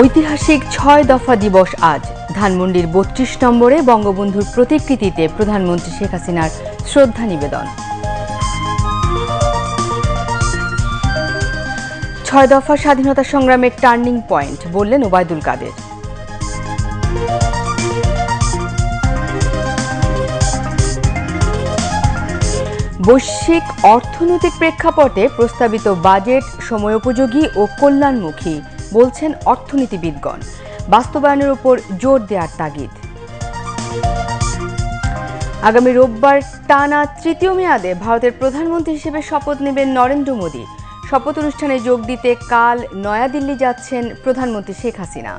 ঐতিহাসিক ছয় দফা দিবস আজ। ধানমন্ডির বত্রিশ নম্বরে বঙ্গবন্ধুর প্রতিকৃতিতে প্রধানমন্ত্রী শেখ হাসিনার শ্রদ্ধা নিবেদন। ছয় দফা স্বাধীনতা সংগ্রামের টার্নিং পয়েন্ট, বললেন ওবায়দুল কাদের। বৈশ্বিক অর্থনৈতিক প্রেক্ষাপটে প্রস্তাবিত বাজেট, সময়োপযোগী ও কল্যাণমুখী। বলছেন অর্থনীতিবিদগণ। বাস্তবায়নের উপর জোর দেওয়ার তাগিদ। আগামী রোববার টানা তৃতীয় মেয়াদে ভারতের প্রধানমন্ত্রী হিসেবে শপথ নেবেন নরেন্দ্র মোদী। শপথ অনুষ্ঠানে যোগ দিতে কাল নয়াদিল্লি যাচ্ছেন প্রধানমন্ত্রী শেখ হাসিনা।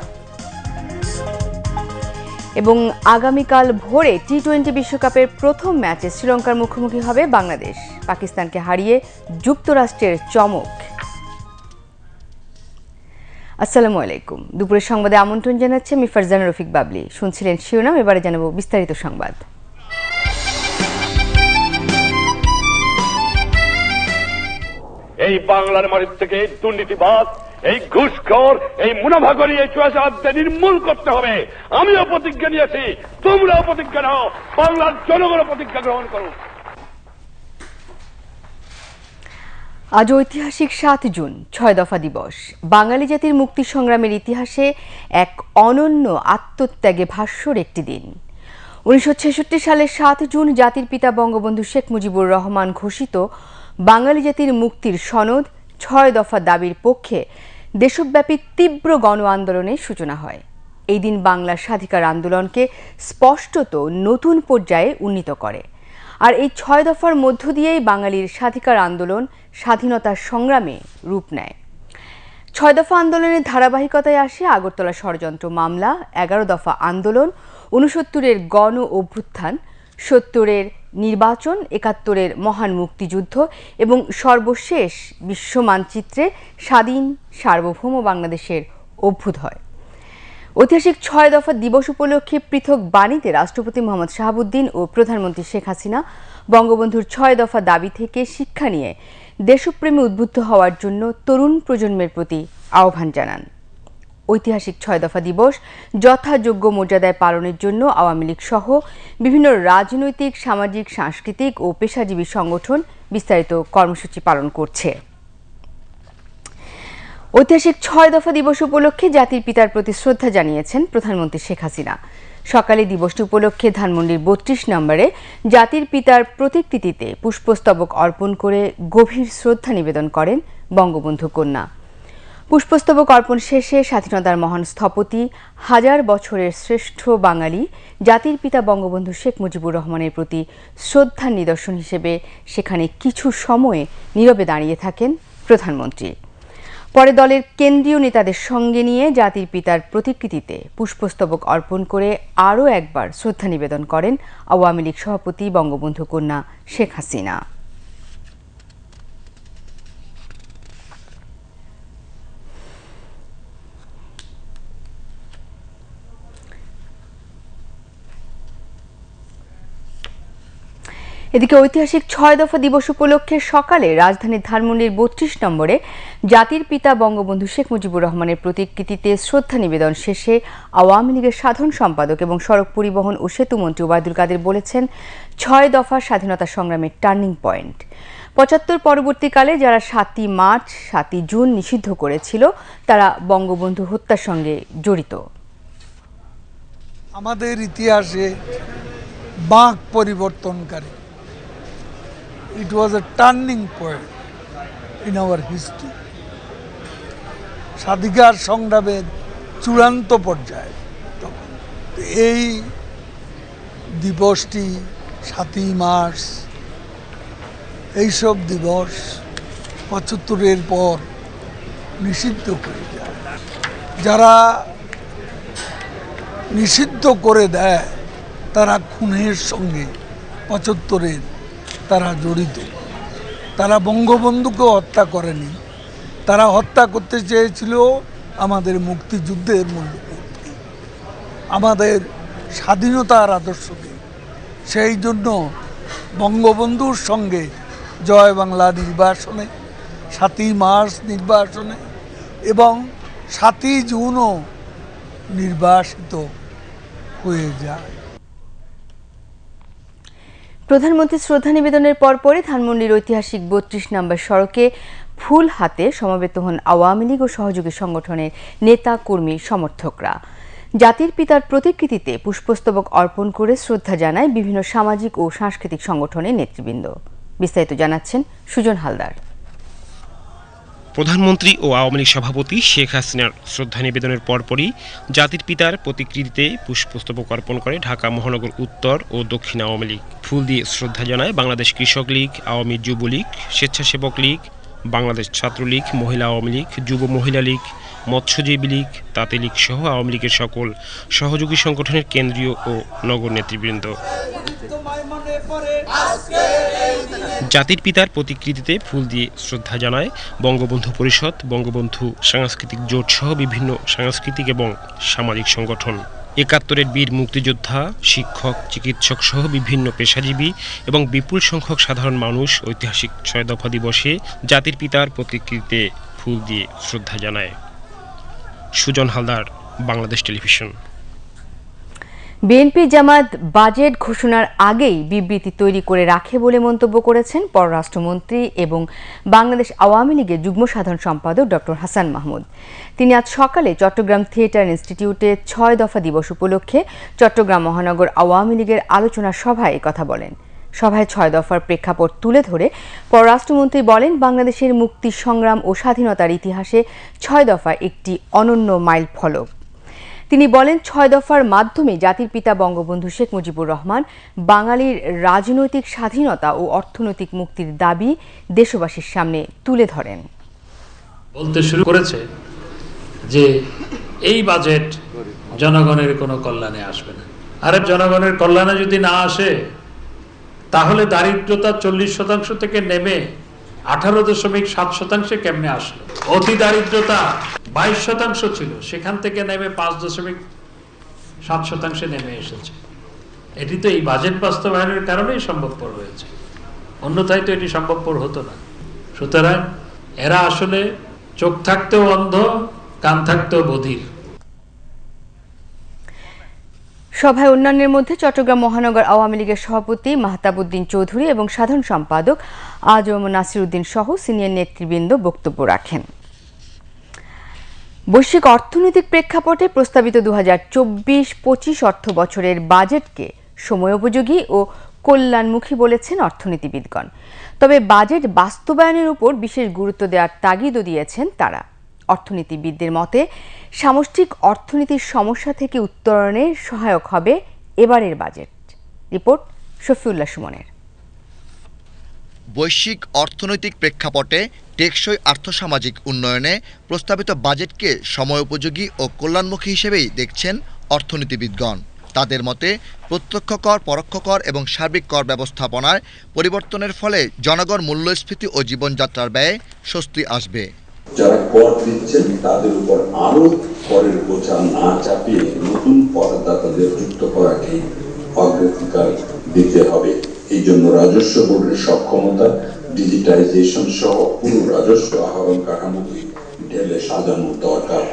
এবং আগামীকাল ভোরে টি টোয়েন্টি বিশ্বকাপের প্রথম ম্যাচে শ্রীলঙ্কার মুখোমুখি হবে বাংলাদেশ। পাকিস্তানকে হারিয়ে যুক্তরাষ্ট্রের চমক। আসসালামু আলাইকুম। দুপুরের সংবাদে আমন্ত্রণ জানাচ্ছে আমি ফারজানা রফিক বাবলি। শুনছিলেন শিরোনাম, এবারে জানাব বিস্তারিত সংবাদ। এই বাংলার মাটির থেকে দুর্নীতিবাদ এই ঘুষখোর, এই মুনাফাগরি এই চুয়াশাদকে নির্মূল করতে হবে। আমিও প্রতিজ্ঞা নিয়েছি, তোমরাও প্রতিজ্ঞা নাও, বাংলার জনগণও প্রতিজ্ঞা গ্রহণ করো আজ ঐতিহাসিক সাত জুন, ছয় দফা দিবস। বাঙালি জাতির মুক্তি সংগ্রামের ইতিহাসে এক অনন্য আত্মত্যাগে ভাস্বর একটি দিন। উনিশশো ছেষট্টি সালের সাত জুন জাতির পিতা বঙ্গবন্ধু শেখ মুজিবুর রহমান ঘোষিত বাঙালি জাতির মুক্তির সনদ ছয় দফা দাবির পক্ষে দেশব্যাপী তীব্র গণ আন্দোলনের সূচনা হয়। এই দিন বাংলার স্বাধিকার আন্দোলনকে স্পষ্টত নতুন পর্যায়ে উন্নীত করে। আর এই ছয় দফার মধ্য দিয়েই বাঙালির স্বাধিকার আন্দোলন স্বাধীনতার সংগ্রামে রূপ নেয়। ছয় দফা আন্দোলনের ধারাবাহিকতায় আসে আগরতলা ষড়যন্ত্র মামলা, এগারো দফা আন্দোলন উনসত্তরের গণ অভ্যুত্থান, সত্তরের নির্বাচন, একাত্তরের মহান মুক্তিযুদ্ধ এবং সর্বশেষ বিশ্ব মানচিত্রে স্বাধীন সার্বভৌম বাংলাদেশের অভ্যুদয়। ঐতিহাসিক ছয় দফা দিবস উপলক্ষে পৃথক বাণীতে রাষ্ট্রপতি মোহাম্মদ শাহাবুদ্দিন ও প্রধানমন্ত্রী শেখ হাসিনা বঙ্গবন্ধুর ছয় দফা দাবি থেকে শিক্ষা নিয়ে দেশপ্রেমে উদ্বুদ্ধ হওয়ার জন্য তরুণ প্রজন্মের প্রতি আহ্বান জানান। ঐতিহাসিক ছয় দফা দিবস যথাযোগ্য মর্যাদায় পালনের জন্য আওয়ামী লীগ সহ বিভিন্ন রাজনৈতিক, সামাজিক, সাংস্কৃতিক ও পেশাজীবী সংগঠন বিস্তারিত কর্মসূচি পালন করছে। ঐতিহাসিক ছয় দফা দিবস উপলক্ষে জাতির পিতার প্রতি শ্রদ্ধা জানিয়েছেন প্রধানমন্ত্রী শেখ হাসিনা। সকালে দিবসটি উপলক্ষে ধানমন্ডির বত্রিশ নম্বরে জাতির পিতার প্রতিকৃতিতে পুষ্পস্তবক অর্পণ করে গভীর শ্রদ্ধা নিবেদন করেন বঙ্গবন্ধু কন্যা। পুষ্পস্তবক অর্পণ শেষে স্বাধীনতার মহান স্থপতি, হাজার বছরের শ্রেষ্ঠ বাঙালি, জাতির পিতা বঙ্গবন্ধু শেখ মুজিবুর রহমানের প্রতি শ্রদ্ধার নিদর্শন হিসেবে সেখানে কিছু সময়ে নীরবে দাঁড়িয়ে থাকেন প্রধানমন্ত্রী। পরে দলের কেন্দ্রীয় নেতাদের সঙ্গে নিয়ে জাতির পিতার প্রতিকৃতিতে পুষ্পস্তবক অর্পণ করে আরও একবার শ্রদ্ধা নিবেদন করেন আওয়ামী লীগ সভাপতি বঙ্গবন্ধু কন্যা শেখ হাসিনা। এদিকে ঐতিহাসিক ছয় দফা দিবস উপলক্ষে সকালে রাজধানীর ধানমন্ডির বত্রিশ নম্বরে জাতির পিতা বঙ্গবন্ধু শেখ মুজিবুর রহমানের প্রতিকৃতিতে শ্রদ্ধা নিবেদন শেষে আওয়ামী লীগের সাধারণ সম্পাদক এবং সড়ক পরিবহন ও সেতু মন্ত্রী ওবায়দুল কাদের বলেছেন, ছয় দফা স্বাধীনতা সংগ্রামের টার্নিং পয়েন্ট। পঁচাত্তর পরবর্তীকালে যারা সাতই মার্চ, সাতই জুন নিষিদ্ধ করেছিল, তারা বঙ্গবন্ধু হত্যার সঙ্গে জড়িত। আমাদের ইতিহাসে বাঁক পরিবর্তনকারী। It was a turning point in our history স্বাধিকার সংগ্রামের চূড়ান্ত পর্যায়ে তখন। এই দিবসটি সাতই মার্চ, এইসব দিবস পঁচাত্তরের পর নিষিদ্ধ হয়ে যায় যারা নিষিদ্ধ করে দেয়, তারা খুনের সঙ্গে পঁচাত্তরের তারা জড়িত। তারা বঙ্গবন্ধুকে হত্যা করেনি। তারা হত্যা করতে চেয়েছিল আমাদের মুক্তিযুদ্ধের মূল্যবোধকে আমাদের স্বাধীনতার আদর্শকে। সেই জন্য বঙ্গবন্ধুর সঙ্গে জয় বাংলা নির্বাসনে, সাতই মার্চ নির্বাসনে এবং সাতই জুনও নির্বাসিত হয়ে যায়। প্রধানমন্ত্রী শ্রদ্ধা নিবেদনের পরপরই ধানমন্ডির ঐতিহাসিক বত্রিশ নম্বর সড়কে ফুল হাতে সমবেত হন আওয়ামী লীগ ও সহযোগী সংগঠনের নেতা, কর্মী, সমর্থকরা। জাতির পিতার প্রতিকৃতিতে পুষ্পস্তবক অর্পণ করে শ্রদ্ধা জানায় বিভিন্ন সামাজিক ও সাংস্কৃতিক সংগঠনের নেতৃবৃন্দ। বিস্তারিত জানাচ্ছেন সুজন হালদার। প্রধানমন্ত্রী ও আওয়ামী লীগ সভাপতি শেখ হাসিনার শ্রদ্ধা নিবেদনের পরপরই জাতির পিতার প্রতিকৃতিতে পুষ্পস্তবক অর্পণ করে ঢাকা মহানগর উত্তর ও দক্ষিণ আওয়ামী লীগ। ফুল দিয়ে শ্রদ্ধা জানায় বাংলাদেশ কৃষক লীগ, আওয়ামী যুবলীগ স্বেচ্ছাসেবক লীগ, বাংলাদেশ ছাত্রলীগ, মহিলা আওয়ামী লীগ, যুব মহিলা লীগ মৎস্যজীবী লীগ, তাঁতি লীগ সহ আওয়ামী লীগের সকল সহযোগী সংগঠনের কেন্দ্রীয় ও নগর নেতৃবৃন্দ। জাতির পিতার প্রতিকৃতিতে ফুল দিয়ে শ্রদ্ধা জানায় বঙ্গবন্ধু পরিষদ, বঙ্গবন্ধু সাংস্কৃতিক জোট সহ বিভিন্ন সাংস্কৃতিক এবং সামাজিক সংগঠন। একাত্তরের বীর মুক্তিযোদ্ধা, শিক্ষক, চিকিৎসক সহ বিভিন্ন পেশাজীবী এবং বিপুল সংখ্যক সাধারণ মানুষ ঐতিহাসিক ছয় দফা দিবসে জাতির পিতার প্রতিকৃতিতে ফুল দিয়ে শ্রদ্ধা জানায়। Sujan Haldar, Bangladesh television. BNP Jamaat budget ঘোষণার আগেই বিবৃতি তৈরি করে রাখে বলে মন্তব্য করেছেন পররাষ্ট্রমন্ত্রী এবং বাংলাদেশ আওয়ামী লীগের যুগ্ম সাধারণ সম্পাদক ডক্টর হাসান মাহমুদ। তিনি আজ সকালে চট্টগ্রাম থিয়েটার ইনস্টিটিউটে ছয় দফা দিবস উপলক্ষে চট্টগ্রাম মহানগর আওয়ামী লীগের আলোচনা সভায় কথা বলেন। সভায় ছয় দফার প্রেক্ষাপট তুলে ধরে পররাষ্ট্রমন্ত্রী বলেন, বাংলাদেশের মুক্তি সংগ্রাম ও স্বাধীনতার ইতিহাসে ছয় দফা একটি অনন্য মাইল ফলক। তিনি বলেন, ছয় দফার মাধ্যমে জাতির পিতা বঙ্গবন্ধু শেখ মুজিবুর রহমান বাঙালির রাজনৈতিক স্বাধীনতা ও অর্থনৈতিক মুক্তির দাবি দেশবাসীর সামনে তুলে ধরেন। বলতে শুরু করেছে যে এই বাজেট জনগণের কোনো কল্যাণে আসবে না। আরে, জনগণের কল্যাণে যদি না আসে তাহলে দারিদ্রতা চল্লিশ শতাংশ থেকে নেমে আঠারো দশমিক সাত শতাংশে কেমনে আসলো? অতি দারিদ্রতা বাইশ শতাংশ ছিল, সেখান থেকে নেমে পাঁচ দশমিক সাত শতাংশে নেমে এসেছে। এটি তো এই বাজেট বাস্তবায়নের কারণেই সম্ভবপর হয়েছে। অন্যথায় তো এটি সম্ভবপর হতো না। সুতরাং এরা আসলে চোখ থাকতেও অন্ধ, কান থাকতেও বধির। সভায় অন্যান্যের মধ্যে চট্টগ্রাম মহানগর আওয়ামী লীগের সভাপতি মাহতাবুদ্দিন চৌধুরী এবং সাধারণ সম্পাদক আজম নাসিরুদ্দিন সহ সিনিয়র নেতৃবৃন্দ বক্তব্য রাখেন। বৈশ্বিক অর্থনৈতিক প্রেক্ষাপটে প্রস্তাবিত দু হাজার চব্বিশ পঁচিশ অর্থ বছরের বাজেটকে সময়োপযোগী ও কল্যাণমুখী বলেছেন অর্থনীতিবিদগণ। তবে বাজেট বাস্তবায়নের উপর বিশেষ গুরুত্ব দেওয়ার তাগিদও দিয়েছেন তারা। অর্থনীতিবিদদের মতে, সামষ্টিক অর্থনীতির সমস্যা থেকে উত্তরণে সহায়ক হবে এবারের বাজেট। রিপোর্ট শফিউল্লাহ সুমনের। বৈশ্বিক অর্থনৈতিক প্রেক্ষাপটে টেকসই আর্থসামাজিক উন্নয়নে প্রস্তাবিত বাজেটকে সময়োপযোগী ও কল্যাণমুখী হিসেবেই দেখছেন অর্থনীতিবিদগণ। তাদের মতে, প্রত্যক্ষ কর, পরোক্ষ কর এবং সার্বিক কর ব্যবস্থাপনায় পরিবর্তনের ফলে জনগণ মূল্যস্ফীতি ও জীবনযাত্রার ব্যয়ে স্বস্তি আসবে। যারা কর দিচ্ছেন, তাদের উপর আরও করের বোঝা না চাপিয়ে নতুন করদাতাদের যুক্ত করাকে অগ্রাধিকার দিতে হবে। এই জন্য রাজস্ব বোর্ডের সক্ষমতা ডিজিটাইজেশন সহ পুরো রাজস্ব আহরণ কাঠামোকে ঢেলে সাজানো দরকার।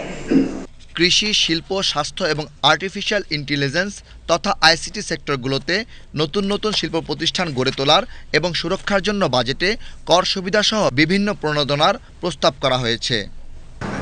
কৃষি, শিল্প, স্বাস্থ্য এবং আর্টিফিশিয়াল ইন্টেলিজেন্স তথা আইসিটি সেক্টরগুলোতে নতুন নতুন শিল্প প্রতিষ্ঠান গড়ে তোলার এবং সুরক্ষার জন্য বাজেটে কর সুবিধাসহ বিভিন্ন প্রণোদনার প্রস্তাব করা হয়েছে।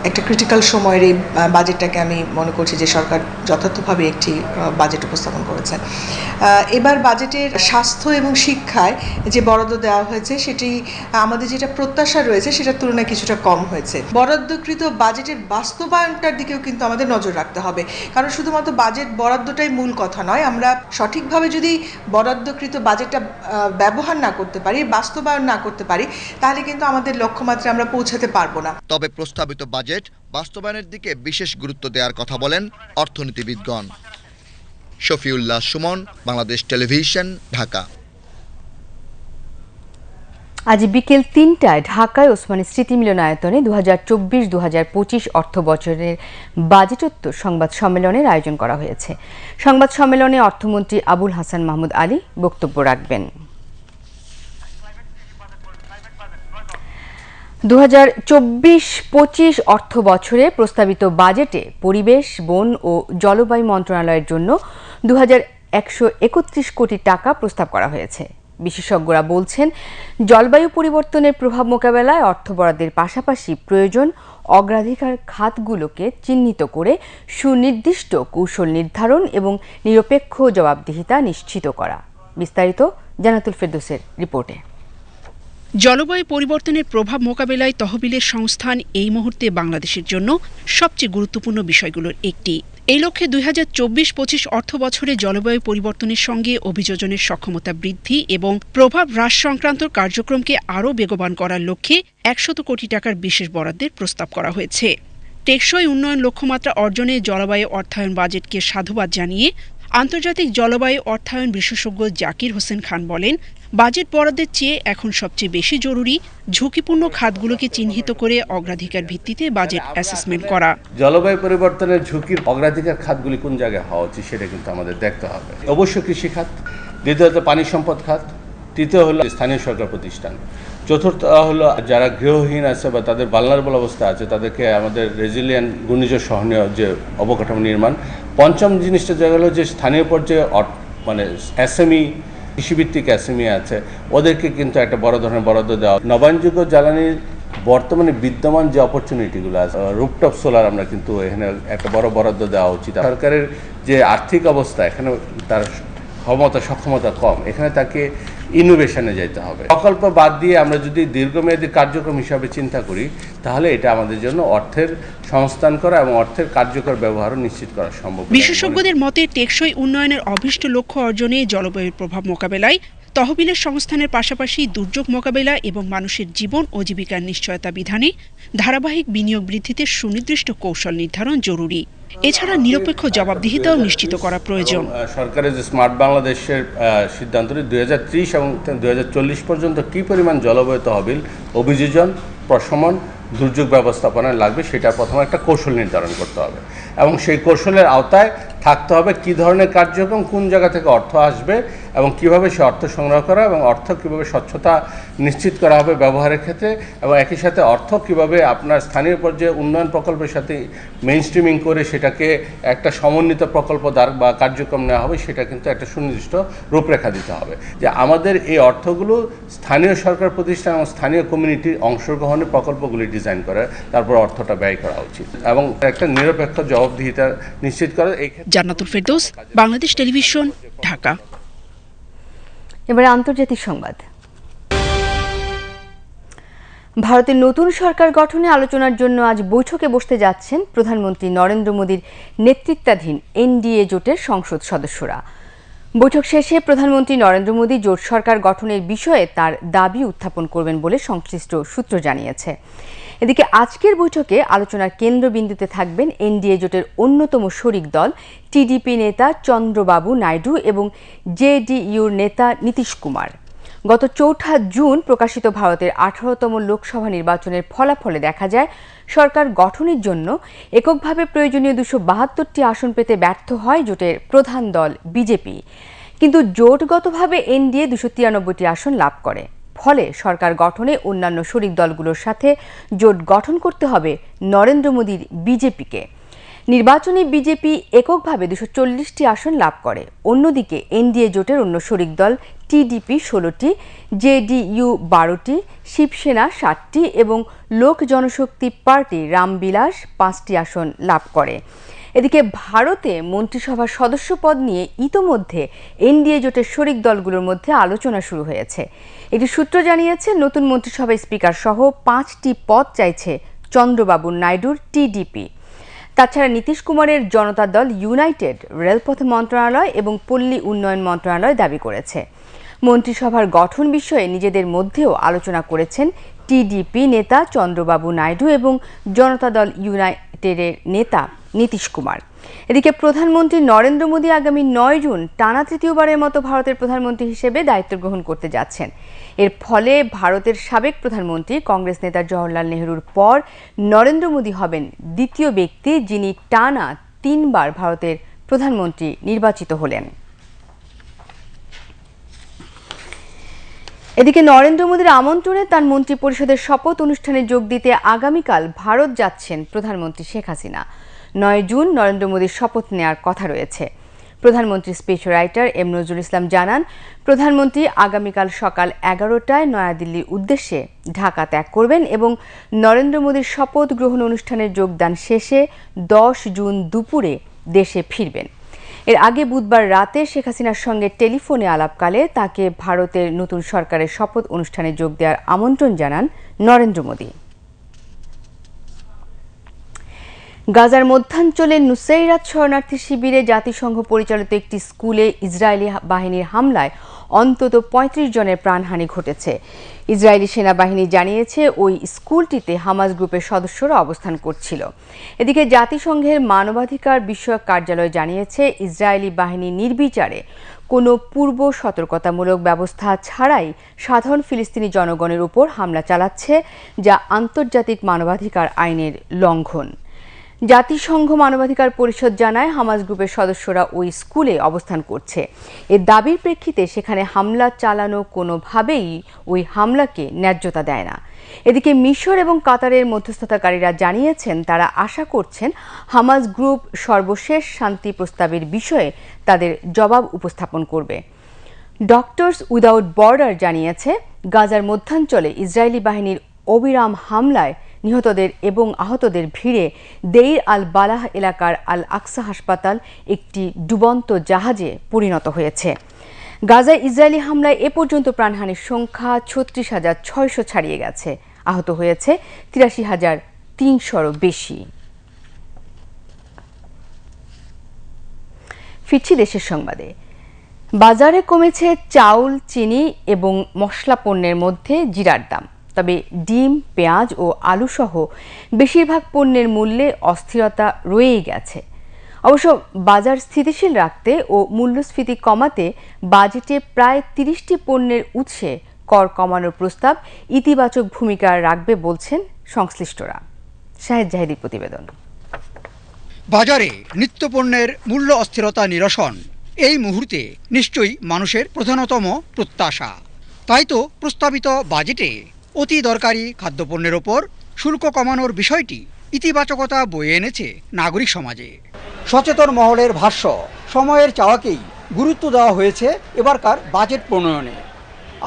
একটা ক্রিটিক্যাল সময়ের এই বাজেটটাকে আমি মনে করছি যে সরকার যথার্থভাবে একটি বাজেট উপস্থাপন করেছেন আহ, এবার বাজেটের স্বাস্থ্য এবং শিক্ষায় যে বরাদ্দ দেওয়া হয়েছে সেটি আমাদের যেটা প্রত্যাশা রয়েছে সেটার তুলনায় কিছুটা কম হয়েছে। বরাদ্দকৃত বাজেটের বাস্তবায়নটার দিকেও কিন্তু আমাদের নজর রাখতে হবে। কারণ শুধুমাত্র বাজেট বরাদ্দটাই মূল কথা নয় আমরা সঠিকভাবে যদি বরাদ্দকৃত বাজেটটা ব্যবহার না করতে পারি বাস্তবায়ন না করতে পারি তাহলে কিন্তু আমাদের লক্ষ্যমাত্রা আমরা পৌঁছাতে পারব না। তবে প্রস্তাবিত বাজেট বাস্তবায়নের দিকে বিশেষ গুরুত্ব দেওয়ার কথা বলেন অর্থনীতিবিদগণ। শফিউল্লাহ সুমন, বাংলাদেশ টেলিভিশন, ঢাকা। আজ বিকেল তিনটায় ঢাকায় ওসমানী স্মৃতি মিলনায়তনে দু হাজার চব্বিশ দু হাজার পঁচিশ অর্থ বছরের বাজেটোত্তর সংবাদ সম্মেলনের আয়োজন করা হয়েছে। সংবাদ সম্মেলনে অর্থমন্ত্রী আবুল হাসান মাহমুদ আলী বক্তব্য রাখবেন। দু হাজার চব্বিশ পঁচিশ অর্থ বছরে প্রস্তাবিত বাজেটে পরিবেশ, বন ও জলবায়ু মন্ত্রণালয়ের জন্য দু হাজার একশো একত্রিশ কোটি টাকা প্রস্তাব করা হয়েছে। বিশেষজ্ঞরা বলছেন, জলবায়ু পরিবর্তনের প্রভাব মোকাবেলায় অর্থ বরাদ্দের পাশাপাশি প্রয়োজন অগ্রাধিকার খাতগুলোকে চিহ্নিত করে সুনির্দিষ্ট কৌশল নির্ধারণ এবং নিরপেক্ষ জবাবদিহিতা নিশ্চিত করা। বিস্তারিত জানাতুল ফেরদৌসের রিপোর্টে। জলবায়ু পরিবর্তনের প্রভাব মোকাবেলায় তহবিলের সংস্থান এই মুহূর্তে বাংলাদেশের জন্য সবচেয়ে গুরুত্বপূর্ণ বিষয়গুলোর একটি। এই লক্ষ্যে দুই হাজার চব্বিশ পঁচিশ অর্থ বছরে জলবায়ু পরিবর্তনের সঙ্গে অভিযোজনের সক্ষমতা বৃদ্ধি এবং প্রভাব হ্রাস সংক্রান্ত কার্যক্রমকে আরও বেগবান করার লক্ষ্যে একশত কোটি টাকার বিশেষ বরাদ্দের প্রস্তাব করা হয়েছে। টেকসই উন্নয়ন লক্ষ্যমাত্রা অর্জনে জলবায়ু অর্থায়ন বাজেটকে সাধুবাদ জানিয়ে আন্তর্জাতিক জলবায়ু অর্থায়ন বিশেষজ্ঞ জাকির হোসেন খান বলেন, বাজেট বরাদ্দের চেয়ে এখন সবচেয়ে বেশি জরুরি ঝুঁকিপূর্ণ খাতগুলোকে চিহ্নিত করে অগ্রাধিকার ভিত্তিতে বাজেট অ্যাসেসমেন্ট করা। জলবায়ু পরিবর্তনের ঝুঁকির অগ্রাধিকার খাতগুলি কোন জায়গায় হওয়া উচিত সেটা কিন্তু আমাদের দেখতে হবে। অবশ্যই কৃষি খাত, দ্বিতীয়ত পানি সম্পদ খাত, তৃতীয় হলো স্থানীয় সরকার প্রতিষ্ঠান। চতুর্থ হলো যারা গৃহহীন আছে বা তাদের বালনারবল অবস্থা আছে, তাদেরকে আমাদের রেজিলিয়ান ঘূর্ণিঝড় সহনীয় যে অবকাঠামো নির্মাণ, পঞ্চম জিনিসটা জায়গা হলো যে স্থানীয় পর্যায়ে মানে এসএমই, কৃষিভিত্তিক এসএমই আছে, ওদেরকে কিন্তু একটা বড় ধরনের বরাদ্দ দেওয়া নবায়নযোগ্য জ্বালানির বর্তমানে বিদ্যমান যে অপরচুনিটিগুলো আছে রুপটপ সোলার আমরা কিন্তু এখানে একটা বড় বরাদ্দ দেওয়া উচিত। সরকারের যে আর্থিক অবস্থা, এখানে তার ক্ষমতা, সক্ষমতা কম। এখানে তাকে ইনোভেশনে যেতে হবে। প্রকল্প বাদ দিয়ে আমরা যদি দীর্ঘমেয়াদী কার্যক্রম হিসাবে চিন্তা করি, তাহলে এটা আমাদের জন্য অর্থের সংস্থান করা এবং অর্থের কার্যকর ব্যবহারও নিশ্চিত করা সম্ভব। বিশেষজ্ঞদের মতে, টেকসই উন্নয়নের অভীষ্ট লক্ষ্য অর্জনে জলবায়ুর প্রভাব মোকাবেলায়, তহবিলের সংস্থানের পাশাপাশি দুর্যোগ মোকাবেলা এবং মানুষের জীবন ও জীবিকার নিশ্চয়তা বিধানে ধারাবাহিক বিনিয়োগ বৃদ্ধিতে সুনির্দিষ্ট কৌশল নির্ধারণ জরুরি। এছাড়া নিরপেক্ষ জবাবদিহিতাও নিশ্চিত করা প্রয়োজন। সরকারের যে স্মার্ট বাংলাদেশের সিদ্ধান্ত দুই এবং দুই হাজার চল্লিশ পর্যন্ত কি পরিমাণ জলবায়ু তহবিল অভিযোজন, প্রশমন, দুর্যোগ ব্যবস্থাপনায় লাগবে, সেটা প্রথমে একটা কৌশল নির্ধারণ করতে হবে। এবং সেই কৌশলের আওতায় থাকতে হবে কি ধরনের কার্যক্রম, কোন জায়গা থেকে অর্থ আসবে এবং কীভাবে সে অর্থ সংগ্রহ করা এবং অর্থ কীভাবে স্বচ্ছতা নিশ্চিত করা হবে ব্যবহারের ক্ষেত্রে এবং একই সাথে অর্থ কীভাবে আপনার স্থানীয় পর্যায়ে উন্নয়ন প্রকল্পের সাথে মেইন স্ট্রিমিং করে সেটাকে একটা সমন্বিত প্রকল্প দ্বার বা কার্যক্রম নেওয়া হবে, সেটা কিন্তু একটা সুনির্দিষ্ট রূপরেখা দিতে হবে। যে আমাদের এই অর্থগুলো স্থানীয় সরকার প্রতিষ্ঠান এবং স্থানীয় কমিউনিটির অংশগ্রহণের প্রকল্পগুলি ডিজাইন করে, তারপর অর্থটা ব্যয় করা উচিত এবং একটা নিরপেক্ষ জবাবদিহিতা নিশ্চিত করা, এই জান্নাতুল ফেরদৌস, বাংলাদেশ টেলিভিশন, ঢাকা। এবারে আন্তর্জাতিক সংবাদ। ভারতের নতুন সরকার গঠনে আলোচনার জন্য আজ বৈঠকে বসতে যাচ্ছেন প্রধানমন্ত্রী নরেন্দ্র মোদীর নেতৃত্বাধীন এনডিএ জোটের সংসদ সদস্যরা। বৈঠক শেষে প্রধানমন্ত্রী নরেন্দ্র মোদী জোট সরকার গঠনের বিষয়ে তার দাবি উত্থাপন করবেন বলে সংশ্লিষ্ট সূত্র জানিয়েছে। এদিকে আজকের বৈঠকে আলোচনার কেন্দ্রবিন্দুতে থাকবেন এনডিএ জোটের অন্যতম শরিক দল, টিডিপি নেতা চন্দ্রবাবু নাইডু এবং জেডিইউর নেতা নীতিশ কুমার। গত চৌঠা জুন প্রকাশিত ভারতের আঠারোতম লোকসভা নির্বাচনের ফলাফলে দেখা যায়, সরকার গঠনের জন্য এককভাবে প্রয়োজনীয় দুশো বাহাত্তরটি আসন পেতে ব্যর্থ হয় জোটের প্রধান দল বিজেপি। কিন্তু জোটগতভাবে এনডিএ দুশো তিরানব্বইটি আসন লাভ করে। ফলে সরকার গঠনে অন্যান্য শরিক দলগুলোর সাথে জোট গঠন করতে হবে নরেন্দ্র মোদীর বিজেপিকে। নির্বাচনে বিজেপি এককভাবে দুশো চল্লিশটি আসন লাভ করে। অন্যদিকে এনডিএ জোটের অন্য শরিক দল টিডিপি ষোলোটি, জেডিইউ বারোটি, শিবসেনা সাতটি এবং লোক জনশক্তি পার্টি রামবিলাস পাঁচটি আসন লাভ করে। এদিকে ভারতে মন্ত্রিসভার সদস্য পদ নিয়ে ইতোমধ্যে এনডিএ জোটের শরিক দলগুলোর মধ্যে আলোচনা শুরু হয়েছে। একটি সূত্র জানিয়েছে, নতুন মন্ত্রিসভায় স্পিকার সহ পাঁচটি পদ চাইছে চন্দ্রবাবু নাইডুর টিডিপি। তাছাড়া নীতিশ কুমারের জনতা দল ইউনাইটেড রেলপথ মন্ত্রণালয় এবং পল্লী উন্নয়ন মন্ত্রণালয় দাবি করেছে। মন্ত্রিসভার গঠন বিষয়ে নিজেদের মধ্যেও আলোচনা করেছেন টিডিপি নেতা চন্দ্রবাবু নাইডু এবং জনতা দল ইউনাইটেডের নেতা নীতিশ কুমার। এদিকে প্রধানমন্ত্রী নরেন্দ্র মোদী আগামী নয় জুন টানা তৃতীয়বারের মতো ভারতের প্রধানমন্ত্রী হিসেবে দায়িত্ব গ্রহণ করতে যাচ্ছেন। এর ফলে ভারতের সাবেক প্রধানমন্ত্রী কংগ্রেস নেতা জওহরলাল নেহরুর পর নরেন্দ্র মোদী হবেন দ্বিতীয় ব্যক্তি যিনি টানা তিনবার ভারতের প্রধানমন্ত্রী নির্বাচিত হলেন। এদিকে নরেন্দ্র মোদীর আমন্ত্রণে তার মন্ত্রী পরিষদের শপথ অনুষ্ঠানে যোগ দিতে আগামীকাল ভারত যাচ্ছেন প্রধানমন্ত্রী শেখ হাসিনা। নয় জুন নরেন্দ্র মোদীর শপথ নেয়ার কথা রয়েছে। প্রধানমন্ত্রী speech writer M Nazrul Islam জানান, প্রধানমন্ত্রী আগামীকাল সকাল এগারোটায় নয়াদিল্লির উদ্দেশ্যে ঢাকা ত্যাগ করবেন এবং নরেন্দ্র মোদীর শপথ গ্রহণ অনুষ্ঠানে যোগদান শেষে দশ জুন দুপুরে দেশে ফিরবেন। এর আগে বুধবার রাতে শেখ হাসিনার সঙ্গে টেলিফোনে আলাপকালে তাকে ভারতের নতুন সরকারের শপথ অনুষ্ঠানে যোগ দেওয়ার আমন্ত্রণ জানান নরেন্দ্র মোদী। গাজার মধ্যাঞ্চলে নুসাইরাত শরণার্থী শিবিরে জাতিসংঘ পরিচালিত একটি স্কুলে ইসরায়েলি বাহিনীর হামলায় অন্তত ৩৫ জনের প্রাণহানি ঘটেছে। ইসরায়েলি সেনাবাহিনী জানিয়েছে ওই স্কুলটিতে হামাস গ্রুপের সদস্যরা অবস্থান করছিল। এদিকে জাতিসংঘের মানবাধিকার বিষয়ক কার্যালয় জানিয়েছে, ইসরায়েলি বাহিনী নির্বিচারে কোনো পূর্ব সতর্কতামূলক ব্যবস্থা ছাড়াই সাধারণ ফিলিস্তিনি জনগণের উপর হামলা চালাচ্ছে, যা আন্তর্জাতিক মানবাধিকার আইনের লঙ্ঘন। জাতিসংঘ মানবাধিকার পরিষদ জানায় হামাস গ্রুপের সদস্যরা ওই স্কুলে অবস্থান করছে। এর দাবির প্রেক্ষিতে সেখানে হামলা চালানো কোনোভাবেই ওই হামলাকে ন্যায্যতা দেয় না। এদিকে মিশর এবং কাতারের মধ্যস্থতাকারীরা জানিয়েছেন, তারা আশা করছেন হামাস গ্রুপ সর্বশেষ শান্তি প্রস্তাবের বিষয়ে তাদের জবাব উপস্থাপন করবে। ডক্টরস উইদাউট বর্ডার জানিয়েছে, গাজার মধ্যাঞ্চলে ইসরায়েলি বাহিনীর অবিরাম হামলায় নিহতদের এবং আহতদের ভিড়ে দেইর আল বালাহ এলাকার আল আকসা হাসপাতাল একটি ডুবন্ত জাহাজে পরিণত হয়েছে। গাজায় ইসরায়েলি হামলায় এ পর্যন্ত প্রাণহানির সংখ্যা ছত্রিশ হাজার ছয়শো ছাড়িয়ে গেছে। আহত হয়েছে তিরাশি হাজার তিনশোরও বেশি। ফিরছি দেশের সংবাদে। বাজারে কমেছে চাউল, চিনি এবং মশলা পণ্যের মধ্যে জিরার দাম। তবে ডিম, পেঁয়াজ ও আলু সহ বেশিরভাগ পণ্যের মূল্যে অস্থিরতা রয়েই গেছে। অবশ্য বাজার স্থিতিশীল রাখতে ও মূল্যস্ফীতি কমাতে বাজেটে প্রায় তিরিশটি পণ্যের উৎসে কর কমানোর প্রস্তাব ইতিবাচক ভূমিকা রাখবে বলছেন সংশ্লিষ্টরা। শাহেদ জাহিদির প্রতিবেদন। বাজারে নিত্যপণ্যের মূল্য অস্থিরতা নিরসন। এই মুহূর্তে নিশ্চয়ই মানুষের প্রধানতম প্রত্যাশা। তাই তো প্রস্তাবিত বাজেটে অতি দরকারি খাদ্যপণ্যের ওপর শুল্ক কমানোর বিষয়টি ইতিবাচকতা বয়ে এনেছে নাগরিক সমাজে। সচেতন মহলের ভাষ্য, সময়ের চাওয়াকেই গুরুত্ব দেওয়া হয়েছে এবারকার বাজেট প্রণয়নে।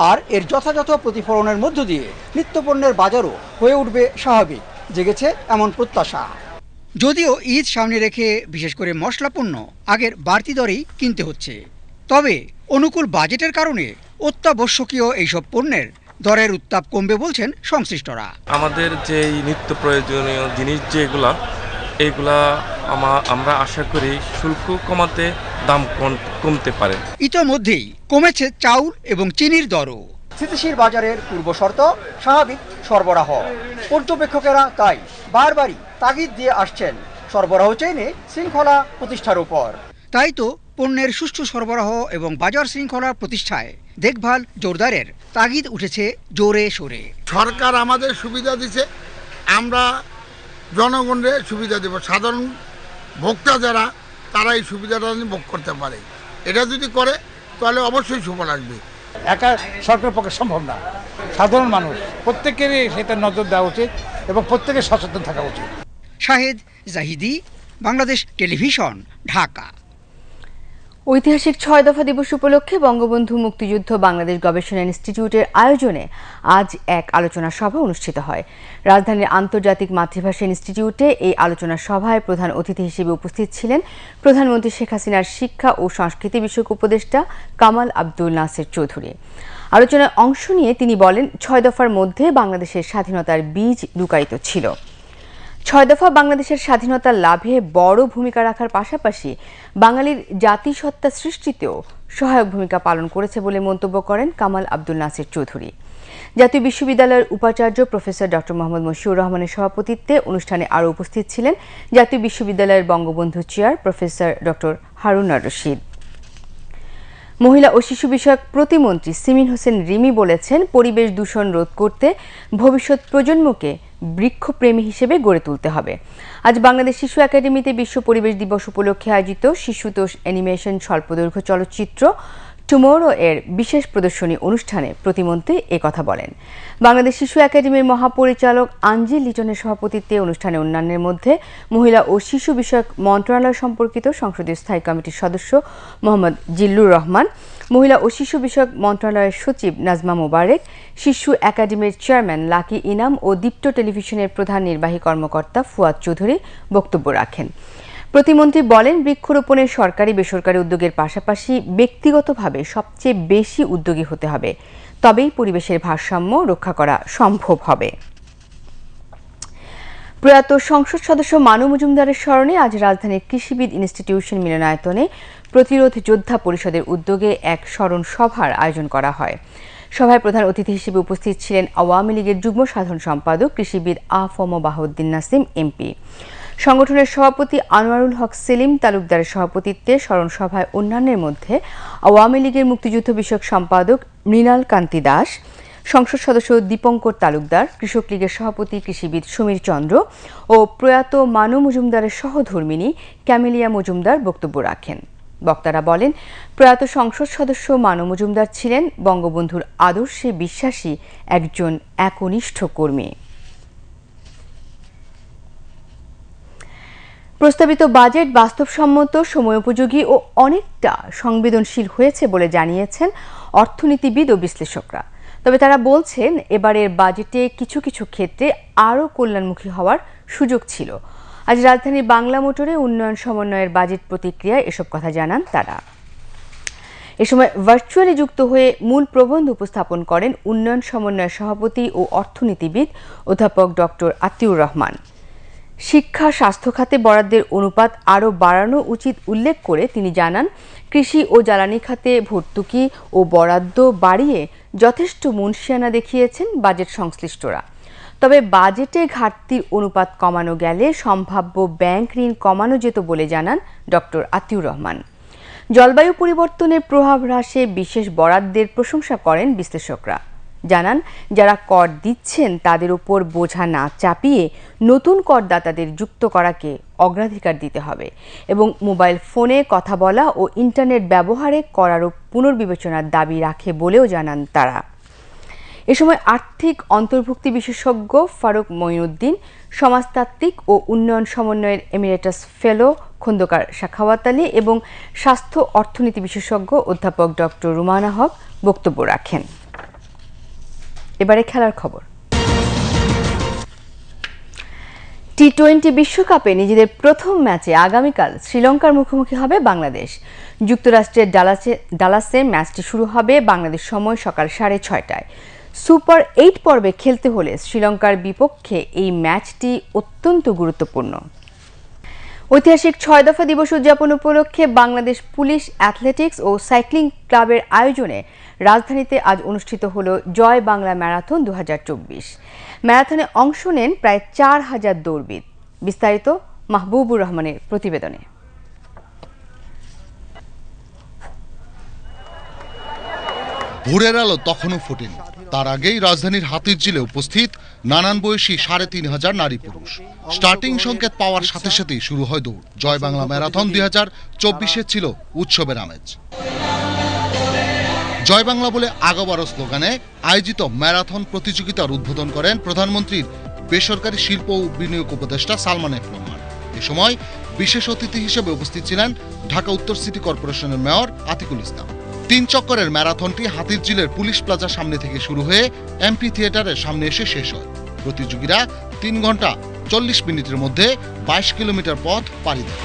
আর এর যথাযথ প্রতিফলনের মধ্য দিয়ে নিত্যপণ্যের বাজারও হয়ে উঠবে স্বাভাবিক, জেগেছে এমন প্রত্যাশা। যদিও ঈদ সামনে রেখে বিশেষ করে মশলা পণ্য আগের বাড়তি দরেই কিনতে হচ্ছে। তবে অনুকূল বাজেটের কারণে অত্যাবশ্যকীয় এইসব পণ্যের দরের উত্তাপ কমবে বলছেন সংশ্লিষ্টরা। আমাদের যেই নিত্য প্রয়োজনীয় জিনিস যেগুলা এইগুলা আমা আমরা আশা করি শুল্ক কমাতে দাম কম- কমতে পারে। ইতোমধ্যেই কমেছে চাউল এবং চিনির দরও। স্থিতিশীল বাজারের পূর্বশর্ত স্বাভাবিক সরবরাহ। পর্যবেক্ষকেরা তাই বারবারই তাগিদ দিয়ে আসছেন সরবরাহ চেইনে শৃঙ্খলা প্রতিষ্ঠার উপর। তাই তো পণ্যের সুষ্ঠু সরবরাহ এবং বাজার শৃঙ্খলা প্রতিষ্ঠায় দেখভাল জোরদারের। তাগিদ উঠেছে জোরে সোরে। সরকার আমাদের সুবিধা দিছে আমরা জনগণের সুবিধা দেব। সাধারণ ভোক্তা যারা তারা এই সুবিধাটা ভোগ করতে পারে। এটা যদি করে তাহলে অবশ্যই সুফল আসবে। একা সরকারের পক্ষে সম্ভব না। সাধারণ মানুষ প্রত্যেকেরই সেটা নজর দেওয়া উচিত এবং প্রত্যেকের সচেতন থাকা উচিত। শাহেদ জাহিদি বাংলাদেশ টেলিভিশন ঢাকা। ঐতিহাসিক ছয় দফা দিবস উপলক্ষে বঙ্গবন্ধু মুক্তিযুদ্ধ বাংলাদেশ গবেষণা ইনস্টিটিউটের আয়োজনে আজ এক আলোচনা সভা অনুষ্ঠিত হয়। রাজধানীর আন্তর্জাতিক মাতৃভাষা ইনস্টিটিউটে এই আলোচনা সভায় প্রধান অতিথি হিসেবে উপস্থিত ছিলেন প্রধানমন্ত্রী শেখ হাসিনার শিক্ষা ও সংস্কৃতি বিষয়ক উপদেষ্টা কামাল আব্দুল নাসের চৌধুরী। আলোচনায় অংশ নিয়ে তিনি বলেন, ছয় দফার মধ্যে বাংলাদেশের স্বাধীনতার বীজ লুকায়িত ছিল। ছয় দফা বাংলাদেশের স্বাধীনতা লাভে বড় ভূমিকা রাখার পাশাপাশি বাঙালির জাতিসত্তা সৃষ্টিতেও সহায়ক ভূমিকা পালন করেছে বলে মন্তব্য করেন কামাল আব্দুল নাসির চৌধুরী। জাতীয় বিশ্ববিদ্যালয়ের উপাচার্য প্রফেসর ডক্টর মোহাম্মদ মশিউর রহমানের সভাপতিত্বে অনুষ্ঠানে আরও উপস্থিত ছিলেন জাতীয় বিশ্ববিদ্যালয়ের Bangabandhu chair professor doctor Harunar Rashid. মহিলা ও শিশু বিষয়ক প্রতিমন্ত্রী সিমিন হোসেন রিমি বলেছেন, পরিবেশ দূষণ রোধ করতে ভবিষ্যৎ প্রজন্মকে বৃক্ষপ্রেমী হিসেবে গড়ে তুলতে হবে। আজ বাংলাদেশ শিশু একাডেমিতে বিশ্ব পরিবেশ দিবস উপলক্ষে আয়োজিত শিশুতোষ অ্যানিমেশন স্বল্পদৈর্ঘ্য চলচ্চিত্র টুমোরো এর বিশেষ প্রদর্শনী অনুষ্ঠানে প্রতিমন্ত্রী কথা বলেন। বাংলাদেশ শিশু একাডেমির মহাপরিচালক আঞ্জিল লিটনের সভাপতিত্বে অনুষ্ঠানে অন্যান্যের মধ্যে মহিলা ও শিশু বিষয়ক মন্ত্রণালয় সম্পর্কিত সংসদীয় স্থায়ী কমিটির সদস্য মোহাম্মদ জিল্লুর রহমান, মহিলা ও শিশু বিষয়ক মন্ত্রণালয়ের সচিব নাজমা মোবারেক, শিশু একাডেমির চেয়ারম্যান লাকি ইনাম ও দীপ্ত টেলিভিশনের প্রধান নির্বাহী কর্মকর্তা ফুয়াদ চৌধুরী বক্তব্য রাখেন। প্রতিমন্ত্রী বলেন বৃক্ষরোপণের সরকারি বেসরকারি উদ্যোগের পাশাপাশি ব্যক্তিগতভাবে সবচেয়ে বেশি উদ্যোগী হতে হবে। তবেই পরিবেশের ভারসাম্য রক্ষা করা সম্ভব হবে। প্রয়াত সংসদ সদস্য মানু মজুমদারের স্মরণে আজ রাজধানীর কৃষিবিদ ইনস্টিটিউশন মিলনায়তনে প্রতিরোধ যোদ্ধা পরিষদের উদ্যোগে এক স্মরণ সভার আয়োজন করা হয়। সভায় প্রধান অতিথি হিসেবে উপস্থিত ছিলেন আওয়ামী লীগের যুগ্ম সাধারণ সম্পাদক, কৃষিবিদ আফম বাহাউদ্দিন নাসিম, এমপি। সংগঠনের সভাপতি আনোয়ারুল হক সেলিম তালুকদারের সভাপতিত্বে স্মরণ সভায় অন্যান্যের মধ্যে আওয়ামী লীগের মুক্তিযুদ্ধ বিষয়ক সম্পাদক মৃণাল কান্তি দাস, সংসদ সদস্য দীপঙ্কর তালুকদার, কৃষক লীগের সভাপতি কৃষিবিদ সমীর চন্দ্র ও প্রয়াত মানু মজুমদারের সহধর্মিনী ক্যামেলিয়া মজুমদার বক্তব্য রাখেন। বক্তারা বলেন, প্রয়াত সংসদ সদস্য মানু মজুমদার ছিলেন বঙ্গবন্ধুর আদর্শে বিশ্বাসী একজন একনিষ্ঠ কর্মী। প্রস্তাবিত বাজেট বাস্তবসম্মত সময়োপযোগী ও অনেকটা সংবেদনশীল হয়েছে বলে জানিয়েছেন অর্থনীতিবিদ ও বিশ্লেষকরা। তবে তারা বলছেন, এবারের বাজেটে কিছু কিছু ক্ষেত্রে আরও কল্যাণমুখী হওয়ার সুযোগ ছিল। আজ রাজধানীর বাংলা মোটরে উন্নয়ন সমন্বয়ের বাজেট প্রতিক্রিয়ায় এসব কথা জানান তারা। এ সময় ভার্চুয়ালি যুক্ত হয়ে মূল প্রবন্ধ উপস্থাপন করেন উন্নয়ন সমন্বয়ের সভাপতি ও অর্থনীতিবিদ অধ্যাপক ডক্টর আতিউর রহমান। শিক্ষা, স্বাস্থ্য খাতে বরাদ্দের অনুপাত আরও বাড়ানো উচিত উল্লেখ করে তিনি জানান, কৃষি ও জ্বালানি খাতে ভর্তুকি ও বরাদ্দ বাড়িয়ে যথেষ্ট মুন্সিয়ানা দেখিয়েছেন বাজেট সংশ্লিষ্টরা। তবে বাজেটে ঘাটতির অনুপাত কমানো গেলে সম্ভাব্য ব্যাংক ঋণ কমানো যেত বলে জানান ডক্টর আতিউর রহমান। জলবায়ু পরিবর্তনের প্রভাব হ্রাসে বিশেষ বরাদ্দের প্রশংসা করেন বিশ্লেষকরা। জানান, যারা কর দিচ্ছেন তাদের উপর বোঝা না চাপিয়ে নতুন করদাতাদের যুক্ত করাকে অগ্রাধিকার দিতে হবে এবং মোবাইল ফোনে কথা বলা ও ইন্টারনেট ব্যবহারে করারও পুনর্বিবেচনার দাবি রাখে বলেও জানান তারা। এ সময় আর্থিক অন্তর্ভুক্তি বিশেষজ্ঞ ফারুক মঈনুদ্দিন, সমাজতাত্ত্বিক ও উন্নয়ন সমন্বয়ের এমিরেটাস ফেলো, খন্দকার শাখাওয়াত আলী এবং স্বাস্থ্য অর্থনীতি বিশেষজ্ঞ অধ্যাপক ডক্টর রুমানা হক বক্তব্য রাখেন। এবারে খেলার খবর। টি টোয়েন্টি বিশ্বকাপে নিজেদের প্রথম ম্যাচে আগামীকাল শ্রীলঙ্কার মুখোমুখি হবে বাংলাদেশ। যুক্তরাষ্ট্রের ডালাসে ডালাসে ম্যাচটি শুরু হবে বাংলাদেশ সময় সকাল সাড়ে ছয়টায়। সুপার এইট পর্বে খেলতে হলে শ্রীলঙ্কার বিপক্ষে এই ম্যাচটি অত্যন্ত গুরুত্বপূর্ণ। ঐতিহাসিক ছয় দফা দিবস উদযাপন উপলক্ষে বাংলাদেশ পুলিশ, অ্যাথলেটিক্স ও সাইক্লিং ক্লাবের আয়োজনে রাজধানীতে আজ অনুষ্ঠিত হল জয় বাংলা ম্যারাথন দু হাজার চব্বিশ। ম্যারাথনে অংশ নেন প্রায় চার হাজার দৌড়বিদ। বিস্তারিত মাহবুবুর রহমানের প্রতিবেদনে। ভোরের আলো তখনও ফোটেনি। তার আগেই রাজধানীর হাতির জিলে উপস্থিত নানান বয়সী সাড়ে তিন হাজার নারী পুরুষ। স্টার্টিং সংকেত পাওয়ার সাথে সাথেই শুরু হয় দৌড়। জয় বাংলা ম্যারাথন দুই হাজার চব্বিশে ছিল উৎসবের আমেজ। জয় বাংলা বলে আগাবারো স্লোগানে আয়োজিত ম্যারাথন প্রতিযোগিতার উদ্বোধন করেন প্রধানমন্ত্রীর বেসরকারি শিল্প ও বিনিয়োগ উপদেষ্টা সালমান এফ রহমান। এ সময় বিশেষ অতিথি হিসেবে উপস্থিত ছিলেন ঢাকা উত্তর সিটি কর্পোরেশনের মেয়র আতিকুল ইসলাম। তিন চক্করের ম্যারাথনটি হাতিরঝিলের পুলিশ প্লাজার সামনে থেকে শুরু হয়ে এমপি থিয়েটারের সামনে এসে শেষ হয়। প্রতিযোগীরা তিন ঘণ্টা চল্লিশ মিনিটের মধ্যে বাইশ কিলোমিটার পথ পাড়ি দেয়।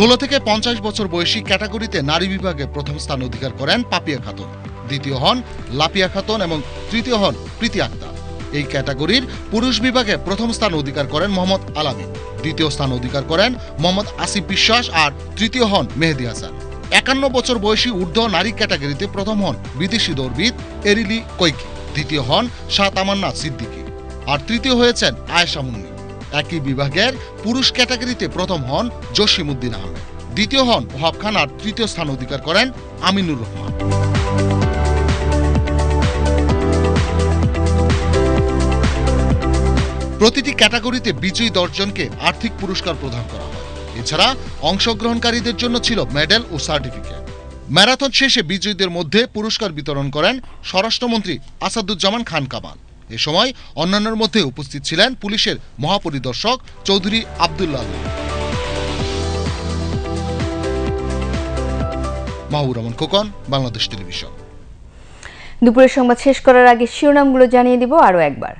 ষোলো থেকে পঞ্চাশ বছর বয়সী ক্যাটাগরিতে নারী বিভাগে প্রথম স্থান অধিকার করেন পাপিয়া খাতুন। দ্বিতীয় হন লাপিয়া খাতুন এবং তৃতীয় হন প্রীতি আক্তার। এই ক্যাটাগরির পুরুষ বিভাগে প্রথম স্থান অধিকার করেন মোহাম্মদ আলামিন দ্বিতীয় স্থান অধিকার করেন মোহাম্মদ আসিফ বিশ্বাস আর তৃতীয় হন মেহেদি হাসান। একান্ন বছর বয়সী ঊর্ধ্ব নারী ক্যাটাগরিতে প্রথম হন বিদেশি দৌড়বিদ এরিলি কৈকি। দ্বিতীয় হন শাহ তামান্না সিদ্দিকী। আর তৃতীয় হয়েছেন আয়েশা মুন্নি। একই বিভাগের পুরুষ ক্যাটাগরিতে প্রথম হন জসিমুদ্দিন আহমেদ। দ্বিতীয় হন ওহাব খান আর তৃতীয় স্থান অধিকার করেন আমিনুর রহমান। প্রতিটি ক্যাটাগরিতে বিজয়ী দশজনকে আর্থিক পুরস্কার প্রদান করা হয়। এছাড়া অংশগ্রহণকারীদের জন্য ছিল মেডেল ও সার্টিফিকেট। ম্যারাথন শেষে বিজয়ীদের মধ্যে পুরস্কার বিতরণ করেন স্বরাষ্ট্রমন্ত্রী আসাদুজ্জামান খান কামাল। এ সময় অন্যান্যের মধ্যে উপস্থিত ছিলেন পুলিশের মহাপরিদর্শক চৌধুরী আবদুল্লাহ। মাহবুর রহমান খোকন, বাংলাদেশ টেলিভিশন। দুপুরের সংবাদ শেষ করার আগে শিরোনামগুলো জানিয়ে দিব আরও একবার।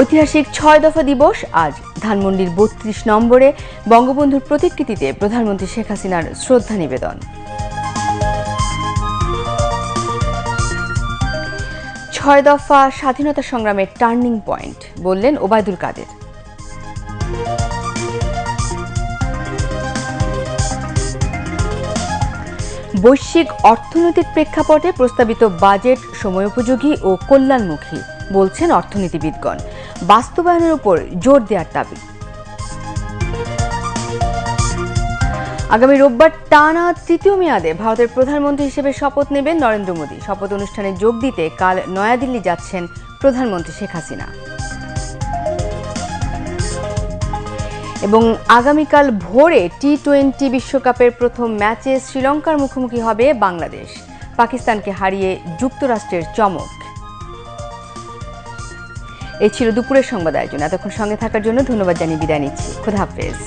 ঐতিহাসিক ছয় দফা দিবস আজ ধানমন্ডির বত্রিশ নম্বরে বঙ্গবন্ধুর প্রতিকৃতিতে প্রধানমন্ত্রী শেখ হাসিনার শ্রদ্ধা নিবেদন। ছয় দফা স্বাধীনতা সংগ্রামের টার্নিং পয়েন্ট, বললেন ওবায়দুল কাদের। বৈশ্বিক অর্থনৈতিক প্রেক্ষাপটে প্রস্তাবিত বাজেট সময়োপযোগী ও কল্যাণমুখী, বলছেন অর্থনীতিবিদগণ। বাস্তবায়নের উপর জোর দেওয়ার দাবি। আগামী রোববার টানা তৃতীয় মেয়াদে ভারতের প্রধানমন্ত্রী হিসেবে শপথ নেবেন নরেন্দ্র মোদী। শপথ অনুষ্ঠানে যোগ দিতে কাল নয়াদিল্লি যাচ্ছেন প্রধানমন্ত্রী শেখ হাসিনা। এবং আগামীকাল ভোরে টি টোয়েন্টি বিশ্বকাপের প্রথম ম্যাচে শ্রীলঙ্কার মুখোমুখি হবে বাংলাদেশ। পাকিস্তানকে হারিয়ে যুক্তরাষ্ট্রের চমক। এই ছিল দুপুরের সংবাদ আয়োজন। এতক্ষণ সঙ্গে থাকার জন্য ধন্যবাদ জানিয়ে বিদায় নিচ্ছি। খুদা হাফেজ।